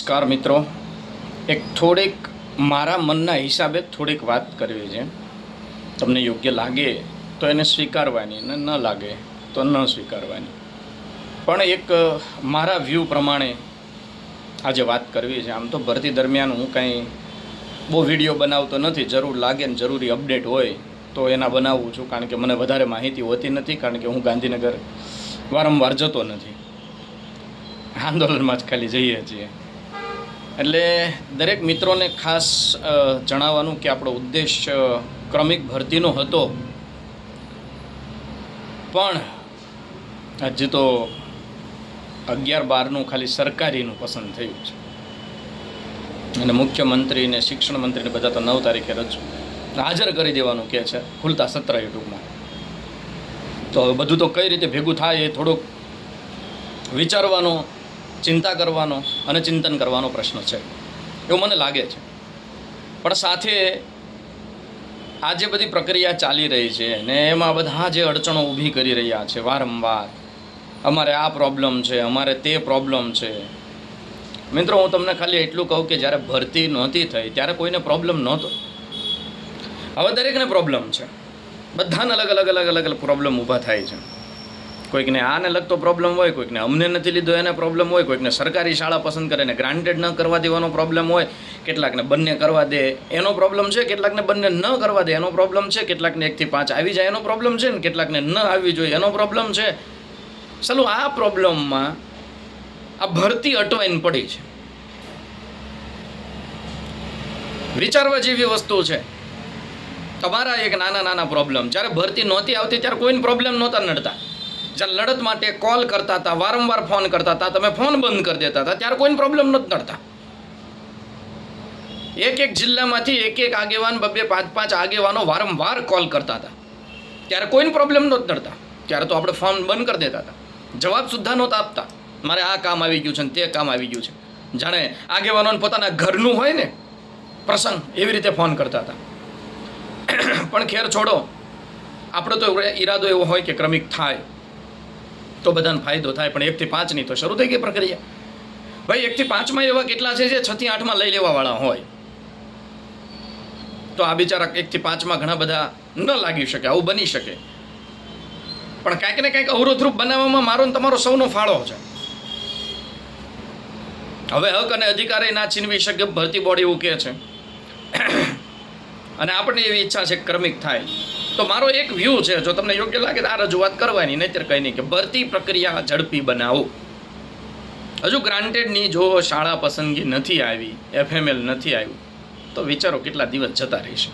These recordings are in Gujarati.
નમસ્કાર મિત્રો. એક થોડીક મારા મનના હિસાબે થોડીક વાત કરવી છે. તમને યોગ્ય લાગે તો એને સ્વીકારવાની ને ન લાગે તો ન સ્વીકારવાની. પણ એક મારા વ્યૂ પ્રમાણે આજે વાત કરવી છે. આમ તો ભરતી દરમિયાન હું કાંઈ બહુ વીડિયો બનાવતો નથી. જરૂર લાગે ને જરૂરી અપડેટ હોય તો એના બનાવું છું. કારણ કે મને વધારે માહિતી હોતી નથી. કારણ કે હું ગાંધીનગર વારંવાર જતો નથી. આંદોલનમાં જ ખાલી જઈએ છીએ. એટલે દરેક મિત્રોને ખાસ જણાવવાનું કે આપણો ઉદ્દેશ ક્રમિક ભરતીનો હતો. પણ હજી તો અગિયાર બારનું ખાલી સરકારીનું પસંદ થયું છે. અને મુખ્યમંત્રી ને શિક્ષણ મંત્રીને બધા તો નવ તારીખે રજૂ હાજર કરી દેવાનું કહે છે, ખુલતા સત્ર યુટ્યુબમાં. તો બધું તો કઈ રીતે ભેગું થાય એ થોડુંક વિચારવાનો ચિંતા કરવાનો અને ચિંતન કરવાનો પ્રશ્ન છે. એવું મને લાગે છે. પણ સાથે આ જે બધી પ્રક્રિયા ચાલી રહી છે ને એમાં બધા જે અડચણો ઊભી કરી રહ્યા છે વારંવાર, અમારે આ પ્રોબ્લેમ છે, અમારે તે પ્રોબ્લેમ છે. મિત્રો, હું તમને ખાલી એટલું કહું કે જ્યારે ભરતી નહોતી થઈ, ત્યારે કોઈને પ્રોબ્લેમ નહોતો. હવે દરેકને પ્રોબ્લેમ છે. બધાને અલગ અલગ અલગ અલગ પ્રોબ્લેમ ઊભા થાય છે. કોઈકને આને લગતો પ્રોબ્લેમ હોય, કોઈકને અમને નથી લીધો એને પ્રોબ્લેમ હોય, કોઈકને સરકારી શાળા પસંદ કરે ને ગ્રાન્ટેડ ન કરવા દેવાનો પ્રોબ્લેમ હોય, કેટલાકને બંને કરવા દે એનો પ્રોબ્લેમ છે, કેટલાકને બંને ન કરવા દે એનો પ્રોબ્લેમ છે, કેટલાકને એકથી પાંચ આવી જાય એનો પ્રોબ્લેમ છે ને કેટલાકને ન આવવી જોઈએ એનો પ્રોબ્લેમ છે. ચાલો આ પ્રોબ્લેમમાં આ ભરતી અટવાઈને પડી છે. વિચારવા જેવી વસ્તુ છે. તમારા એક નાના નાના પ્રોબ્લેમ જ્યારે ભરતી નહોતી આવતી ત્યારે કોઈને પ્રોબ્લેમ નહોતા નડતા. લડત માટે કોલ કરતા હતા, વારંવાર ફોન કરતા હતા, તમે ફોન બંધ કરી દેતા હતા. ત્યારે કોઈને પ્રોબ્લેમ નથી નડતા. એક એક જિલ્લામાંથી એક એક આગેવાન, બબે પાંચ પાંચ આગેવાનો વારંવાર કોલ કરતા હતા. ત્યારે કોઈને પ્રોબ્લેમ નહોતો નડતા. ત્યારે તો આપણે ફોન બંધ કરી દેતા હતા. જવાબ સુદ્ધા નહોતા આપતા. મારે આ કામ આવી ગયું છે ને તે કામ આવી ગયું છે. જાણે આગેવાનોને પોતાના ઘરનું હોય ને, પ્રસંગ એવી રીતે ફોન કરતા હતા. પણ ખેર છોડો, આપણો તો ઈરાદો એવો હોય કે ક્રમિક થાય. તો બધાને ફાયદો થાય, પણ એકથી પાંચની તો શરૂ થઈ ગઈ પ્રક્રિયા. ભાઈ, એકથી પાંચમાં એવા કેટલા છે જે છથી આઠમાં લઈ લેવાવાળા હોય? તો આ બિચારા એકથી પાંચમાં ઘણા બધા ન લાગી શકે, આવું બની શકે. પણ કાંઈક ને કાંઈક અવરોધરૂપ બનાવવામાં મારો ને તમારો સૌનો ફાળો છે. હવે હક અને અધિકારે ના છીનવી શકે, ભરતી બોર્ડ એવું કહે છે. અને આપણને એવી ઈચ્છા છે ક્રમિક થાય. તો મારો એક વ્યૂ છે, જો તમને યોગ્ય લાગે તો આ રજૂઆત કરવાની, નહીતર કંઈ નહીં. કે ભરતી પ્રક્રિયા ઝડપી બનાવો. હજુ ગ્રાન્ટેડની જો શાળા પસંદગી નથી આવી એફએમએલ નથી આવ્યું, તો વિચારો કેટલા દિવસ જતા રહેશે.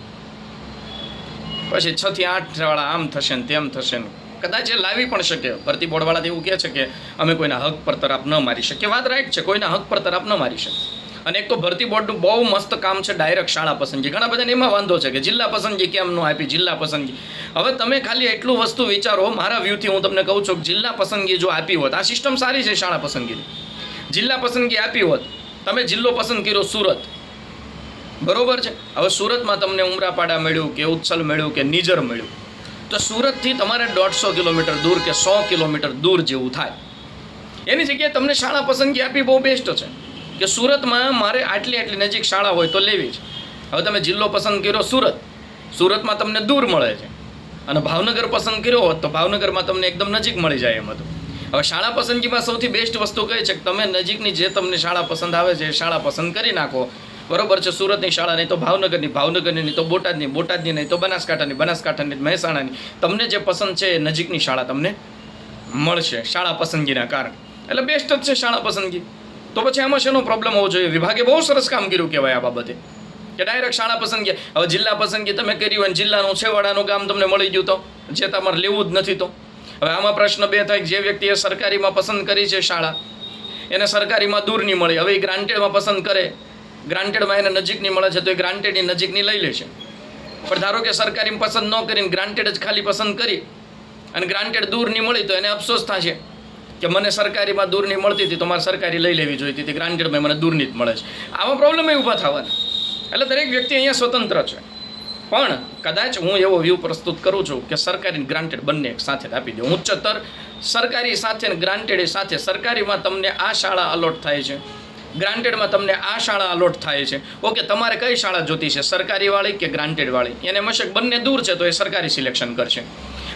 પછી છ થી આઠ આમ થશે ને તેમ થશે ને. કદાચ એ લાવી પણ શકે. ભરતી બોર્ડવાળા એવું કહે છે કે અમે કોઈના હક પર તરફ ન મારી શકીએ. વાત રાઈટ છે, કોઈના હક પર તરફ ન મારી શકે અને એક તો ભરતી બોર્ડનું બહુ મસ્ત કામ છે ડાયરેક્ટ શાળા પસંદગી. ઘણા બધાને એમાં વાંધો છે કે જિલ્લા પસંદગી કેમ ન આપી જિલ્લા પસંદગી. હવે તમે ખાલી એટલું વસ્તુ વિચારો, મારા વ્યૂથી હું તમને કહું છું કે જિલ્લા પસંદગી જો આપી હોત, આ સિસ્ટમ સારી છે શાળા પસંદગીની. જિલ્લા પસંદગી આપી હોત, તમે જિલ્લો પસંદ કર્યો સુરત. બરોબર છે? હવે સુરતમાં તમને ઉમરાપાડા મળ્યું કે ઉચ્છલ મળ્યું કે નિજર મળ્યું. તો સુરતથી તમારે દોઢસો કિલોમીટર દૂર કે સો કિલોમીટર દૂર જેવું થાય. એની જગ્યાએ તમને શાળા પસંદગી આપી બહુ બેસ્ટ છે. કે સુરતમાં મારે આટલી આટલી નજીક શાળા હોય તો લેવી છે. હવે તમે જિલ્લો પસંદ કર્યો સુરત. સુરતમાં તમને દૂર મળે છે. અને ભાવનગર પસંદ કર્યો હોત તો ભાવનગરમાં તમને એકદમ નજીક મળી જાય એમ હતું. હવે શાળા પસંદગીમાં સૌથી બેસ્ટ વસ્તુ કઈ છે કે તમે નજીકની જે તમને શાળા પસંદ આવે છે એ શાળા પસંદ કરી નાખો. બરોબર છે, સુરતની શાળા નહીં તો ભાવનગરની ભાવનગરની નહીં તો બોટાદની બોટાદની નહીં તો બનાસકાંઠાની બનાસકાંઠાની, મહેસાણાની. તમને જે પસંદ છે એ નજીકની શાળા તમને મળશે શાળા પસંદગીના કારણે. એટલે બેસ્ટ જ છે શાળા પસંદગી. તો પછી આમાં શેનો પ્રોબ્લેમ હોવો જોઈએ? વિભાગે બહુ સરસ કામ કર્યું કહેવાય આ બાબતે. કે ડાયરેક્ટ શાળા પસંદગી. હવે જિલ્લા પસંદગી તમે કરી હોય જિલ્લાનું છેવાડાનું ગામ તમને મળી ગયું તો, જે તમારે લેવું જ નથી તો. હવે આમાં પ્રશ્ન બે થાય જે વ્યક્તિએ સરકારીમાં પસંદ કરી છે શાળા, એને સરકારીમાં દૂર નહીં મળે. હવે એ ગ્રાન્ટેડમાં પસંદ કરે ગ્રાન્ટેડમાં એને નજીકની મળે છે, તો એ ગ્રાન્ટેડની નજીકની લઈ લેશે પણ ધારો કે સરકારીમાં પસંદ ન કરીને ગ્રાન્ટેડ જ ખાલી પસંદ કરી અને ગ્રાન્ટેડ દૂર નહીં મળી તો એને અફસોસ થશે કે મને સરકારીમાં દૂર નહીં મળતી હતી તો મારે સરકારી લઈ લેવી જોઈતી હતી. ગ્રાન્ટેડમાં મને દૂરની જ મળે છે. આવા પ્રોબ્લેમ એ ઊભા થવાના. એટલે દરેક વ્યક્તિ અહીંયા સ્વતંત્ર છે. પણ કદાચ હું એવો વ્યૂ પ્રસ્તુત કરું છું કે સરકારી ગ્રાન્ટેડ બંને એક સાથે આપી દઉં ઉચ્ચતર સરકારી સાથે ગ્રાન્ટેડ સાથે. સરકારીમાં તમને આ શાળા અલોટ થાય છે. ગ્રાન્ટેડમાં તમને આ શાળા અલોટ થાય છે. ઓકે, તમારે કઈ શાળા જોતી છે? સરકારીવાળી કે ગ્રાન્ટેડવાળી એને મશક બંને દૂર છે તો એ સરકારી સિલેક્શન કરશે.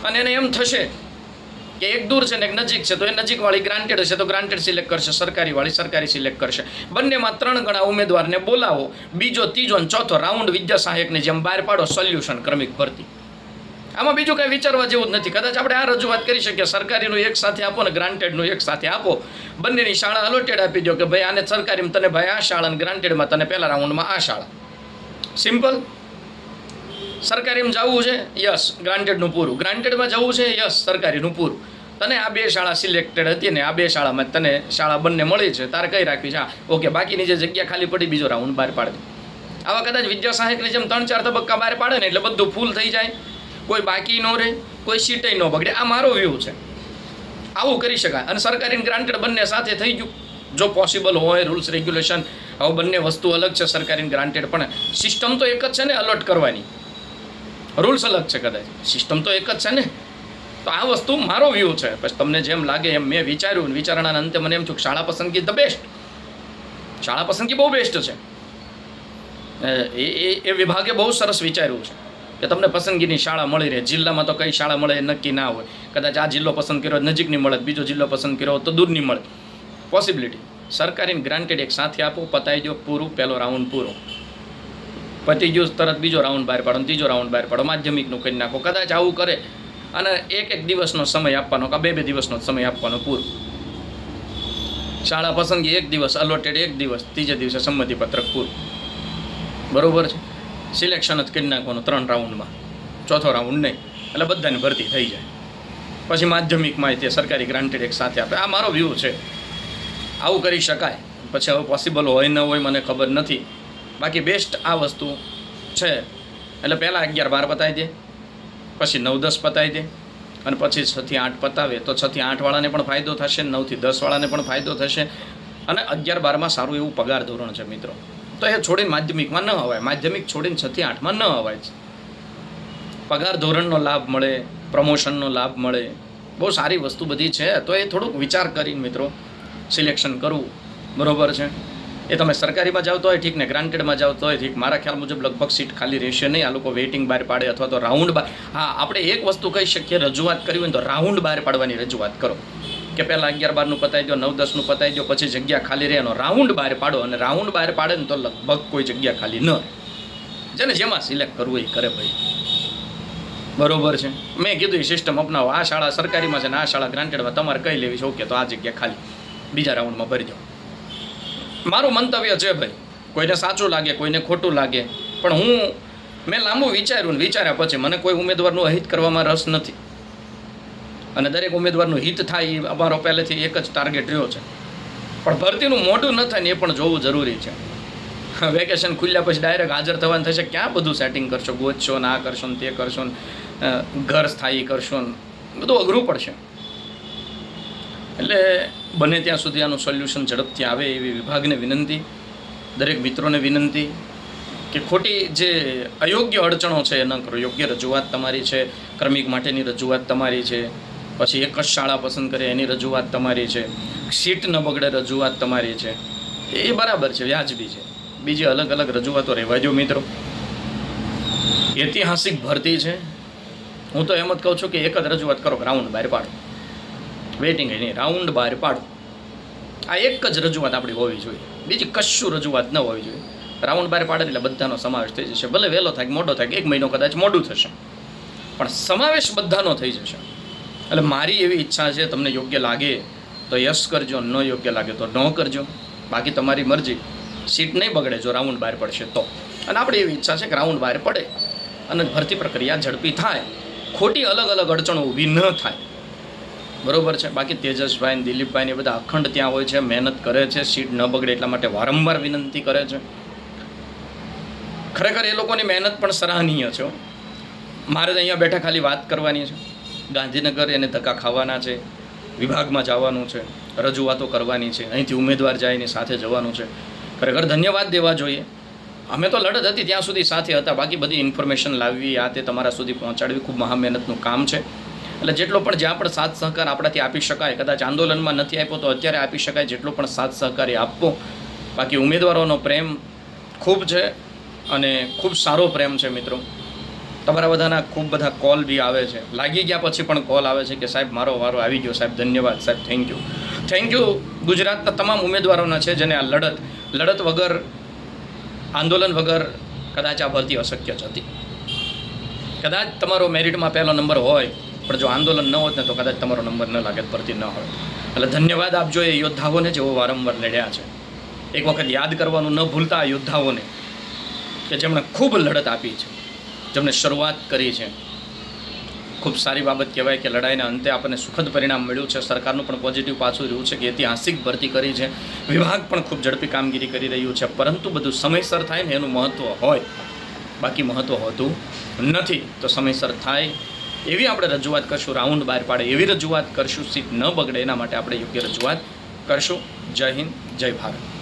અને એને એમ થશે કે એક દૂર છે ને એક નજીક છે, તો એ નજીકવાળી ગ્રાન્ટેડ હશે, તો ગ્રાન્ટેડ સિલેક્ટ કરશે સરકારી વાળી સરકારી સિલેક્ટ કરશે. બંનેમાં ત્રણ ગણા ઉમેદવારને બોલાવો, બીજો, ત્રીજો અને ચોથો રાઉન્ડ વિદ્યા સહાયકની જેમ બહાર પાડો સોલ્યુશન ક્રમિક ભરતી. આમાં બીજું કાંઈ વિચારવા જેવું જ નથી. કદાચ આપણે આ રજૂઆત કરી શકીએ, સરકારીનું એક સાથે આપો ને ગ્રાન્ટેડનું એક સાથે આપો. બંનેની શાળા અલોટેડ આપી દો કે ભાઈ આને સરકારીમાં તને ભાઈ આ શાળા અને ગ્રાન્ટેડમાં તને પહેલા રાઉન્ડમાં આ શાળા. સિમ્પલ સરકારીમાં જવું છે? યસ, ગ્રાન્ટેડનું પૂરું. ગ્રાન્ટેડમાં જવું છે? યસ, સરકારીનું પૂરું. તને આ બે શાળા સિલેક્ટેડ હતી ને આ બે શાળામાં તને શાળા બંને મળી છે, તારે કઈ રાખવી છે? હા, ઓકે, બાકીની જે જગ્યા ખાલી પડી, બીજો રાઉન્ડ બહાર પાડે આવા કદાચ વિદ્યા સહાયકની જેમ ત્રણ ચાર તબક્કા બહાર પાડે ને એટલે બધું ફૂલ થઈ જાય. કોઈ બાકી ન રહે, કોઈ સીટે ન બગડે. આ મારો વ્યૂ છે. આવું કરી શકાય. અને સરકારી ગ્રાન્ટેડ બંને સાથે થઈ ગયું. જો પોસિબલ હોય રૂલ્સ રેગ્યુલેશન હવે બંને વસ્તુ અલગ છે સરકારી ગ્રાન્ટેડ પણ. સિસ્ટમ તો એક જ છે ને અલર્ટ કરવાની. રૂલ્સ અલગ છે કદાચ. સિસ્ટમ તો એક જ છે ને. તો આ વસ્તુ મારો વ્યૂ છે. પછી તમને જેમ લાગે એમ મેં વિચાર્યું વિચારણાના અંતે મને એમ થયું કે શાળા પસંદગી ધ બેસ્ટ. શાળા પસંદગી બહુ બેસ્ટ છે. એ એ એ વિભાગે બહુ સરસ વિચાર્યું છે કે તમને પસંદગીની શાળા મળી રહે. જિલ્લામાં તો કઈ શાળા મળે નક્કી ના હોય. કદાચ આ જિલ્લો પસંદ કર્યો નજીકની મળે, બીજો જિલ્લો પસંદ કર્યો તો દૂરની મળે. પોસિબિલિટી સરકારીને ગ્રાન્ટેડ એક સાથે આપો પતાવી દો, પૂરું, પહેલો રાઉન્ડ પૂરો. પતી ગયું તરત બીજો રાઉન્ડ બહાર પાડો ત્રીજો રાઉન્ડ બહાર પાડો. માધ્યમિકનું કરી નાખો. કદાચ આવું કરે અને એક એક દિવસનો સમય આપવાનો કે બે બે દિવસનો સમય આપવાનો પૂરો. શાળા પસંદગી એક દિવસ અલોટેડ એક દિવસ, ત્રીજે દિવસે સંમતિપત્રક પૂરું. બરાબર છે? સિલેક્શન જ કરી નાખવાનું ત્રણ રાઉન્ડમાં ચોથો રાઉન્ડ નહીં. એટલે બધાની ભરતી થઈ જાય. પછી માધ્યમિકમાં તે સરકારી ગ્રાન્ટેડ એક સાથે આપે. આ મારો વ્યૂ છે. આવું કરી શકાય. પછી હવે પોસિબલ હોય ન હોય મને ખબર નથી. બાકી બેસ્ટ આ વસ્તુ છે. એટલે પહેલાં અગિયાર બાર પતાવી દે, પછી નવ દસ પતાવી દે, અને પછી છથી આઠ પતાવે. તો છથી આઠવાળાને પણ ફાયદો થશે નવથી દસવાળાને પણ ફાયદો થશે. અને અગિયાર બારમાં સારું એવું પગાર ધોરણ છે મિત્રો. તો એ છોડીને માધ્યમિકમાં ન અવાય. માધ્યમિક છોડીને છથી આઠમાં ન અવાય. પગાર ધોરણનો લાભ મળે પ્રમોશનનો લાભ મળે. બહુ સારી વસ્તુ બધી છે. તો એ થોડુંક વિચાર કરીને મિત્રો સિલેક્શન કરવું. બરાબર છે? એ તમે સરકારીમાં જાઓ તો ઠીક ને, ગ્રાન્ટેડમાં જાઓ હોય, ઠીક, મારા ખ્યાલ મુજબ લગભગ સીટ ખાલી રહેશે નહીં. આ લોકો વેઇટિંગ બહાર પાડે અથવા તો રાઉન્ડ બહાર હા, આપણે એક વસ્તુ કહી શકીએ, રજૂઆત કરવી હોય તો રાઉન્ડ બહાર પાડવાની રજૂઆત કરો. કે પહેલાં અગિયાર બારનું પતાવી દો, નવ દસનું પતાવી દો, પછી જગ્યા ખાલી રહે રાઉન્ડ બહાર પાડો. અને રાઉન્ડ બહાર પાડે ને તો લગભગ કોઈ જગ્યા ખાલી ન. જેને જેમાં સિલેક્ટ કરવું એ કરે ભાઈ. બરોબર છે? મેં કીધું એ સિસ્ટમ અપનાવો. આ શાળા સરકારીમાં છે ને આ શાળા ગ્રાન્ટેડમાં તમારે કઈ લેવી છે? ઓકે, તો આ જગ્યા ખાલી. બીજા રાઉન્ડમાં ભરી દો. મારું મંતવ્ય છે ભાઈ, કોઈને સાચું લાગે, કોઈને ખોટું લાગે, પણ હું, મેં લાંબુ વિચાર્યું ને વિચાર્યા પછી મને કોઈ ઉમેદવારનું અહિત કરવામાં રસ નથી. અને દરેક ઉમેદવારનું હિત થાય એ અમારો પહેલેથી એક જ ટાર્ગેટ રહ્યો છે. પણ ભરતીનું મોઢું ન થાય ને એ પણ જોવું જરૂરી છે. વેકેશન ખુલ્યા પછી ડાયરેક્ટ હાજર થવાનું થશે, ક્યાં બધું સેટિંગ કરશો? ગોતશો ને આ કરશો ને તે કરશો ને ઘર સ્થાયી કરશો ને, બધું અઘરું પડશે. એટલે બને ત્યાં સુધી આનું સોલ્યુશન ઝડપથી આવે એવી વિભાગને વિનંતી, દરેક મિત્રોને વિનંતી કે ખોટી જે અયોગ્ય અડચણો છે, એ ન કરો. યોગ્ય રજૂઆત તમારી છે, ક્રમિક માટેની રજૂઆત તમારી છે, પછી એક જ શાળા પસંદ કરે, એની રજૂઆત તમારી છે, સીટ ન બગડે રજૂઆત તમારી છે, એ બરાબર છે, વ્યાજબી છે. બીજી અલગ અલગ રજૂઆતો રહેવા જો મિત્રો. ઐતિહાસિક ભરતી છે. હું તો એમ જ કહું છું કે એક જ રજૂઆત કરો ગ્રાઉન્ડ બહાર પાડો. વેઇટિંગ એની રાઉન્ડ બહાર પાડો. આ એક જ રજૂઆત આપણી હોવી જોઈએ. બીજી કશું રજૂઆત ન હોવી જોઈએ. રાઉન્ડ બહાર પાડે એટલે બધાનો સમાવેશ થઈ જશે. ભલે વહેલો થાય મોડો થાય એક મહિનો કદાચ મોડું થશે. પણ સમાવેશ બધાનો થઈ જશે. એટલે મારી એવી ઈચ્છા છે, તમને યોગ્ય લાગે તો યસ કરજો, ન યોગ્ય લાગે તો ન કરજો. બાકી તમારી મરજી. સીટ નહીં બગડે જો રાઉન્ડ બહાર પડશે તો. અને આપણી એવી ઈચ્છા છે કે રાઉન્ડ બહાર પડે અને ભરતી પ્રક્રિયા ઝડપી થાય. ખોટી અલગ અલગ અડચણો ઊભી ન થાય. બરોબર છે. બાકી તેજસભાઈ દિલીપભાઈ ને બધા અખંડ ત્યાં હોય છે, મહેનત કરે છે, સીટ ન બગડે એટલા માટે વારંવાર વિનંતી કરે છે. ખરેખર એ લોકોની મહેનત પણ સરાહનીય છે મારે અહીંયા બેઠા ખાલી વાત કરવાની છે. ગાંધીનગર એને ધક્કા ખાવાના છે, વિભાગમાં જવાનું છે, રજૂઆતો કરવાની છે, અહીંથી ઉમેદવાર જાય એની સાથે જવાનું છે. ખરેખર ધન્યવાદ દેવા જોઈએ. અમે તો લડત હતી ત્યાં સુધી સાથે હતા, બાકી બધી ઇન્ફોર્મેશન લાવવી, આ તે તમારા સુધી પહોંચાડવી ખૂબ મહા મહેનતનું કામ છે. એટલે જેટલો પણ જ્યાં પણ સાથ સહકાર આપણાથી આપી શકાય, કદાચ આંદોલનમાં નથી આપ્યો, તો અત્યારે આપી શકાય જેટલો પણ સાથ સહકાર આપવો. બાકી ઉમેદવારોનો પ્રેમ ખૂબ છે અને ખૂબ સારો પ્રેમ છે મિત્રો. તમારા બધાના ખૂબ બધા કોલ બી આવે છે. લાગી ગયા પછી પણ કોલ આવે છે કે સાહેબ, મારો વારો આવી ગયો. સાહેબ, ધન્યવાદ. સાહેબ થેન્ક યુ થેન્ક યુ ગુજરાતના તમામ ઉમેદવારોના છે જેને આ લડત લડત વગર, આંદોલન વગર કદાચ આ ભરતી અશક્ય જ હતી. કદાચ તમારો મેરિટમાં પહેલો નંબર હોય પણ જો આંદોલન ન હોત ને તો કદાચ તમારો નંબર ન લાગે, ભરતી ન હોય એટલે ધન્યવાદ આપજો એ યોદ્ધાઓને જેઓ વારંવાર લડ્યા છે. એક વખત યાદ કરવાનું ન ભૂલતા આ યોદ્ધાઓને કે જેમણે ખૂબ લડત આપી છે, જેમણે શરૂઆત કરી છે. ખૂબ સારી બાબત કહેવાય કે લડાઈના અંતે આપણને સુખદ પરિણામ મળ્યું છે. સરકારનું પણ પોઝિટિવ પાછું રહ્યું છે કે ઐતિહાસિક ભરતી કરી છે. વિભાગ પણ ખૂબ ઝડપી કામગીરી કરી રહ્યું છે. પરંતુ બધું સમયસર થાય ને એનું મહત્ત્વ હોય. બાકી મહત્ત્વ હોતું નથી. તો સમયસર થાય એવી આપણે રજૂઆત કરશું, રાઉન્ડ બહાર પાડે એવી રજૂઆત કરશું, સીટ ન બગડે એના માટે આપણે યોગ્ય રજૂઆત કરશું. જય હિન્દ, જય ભારત.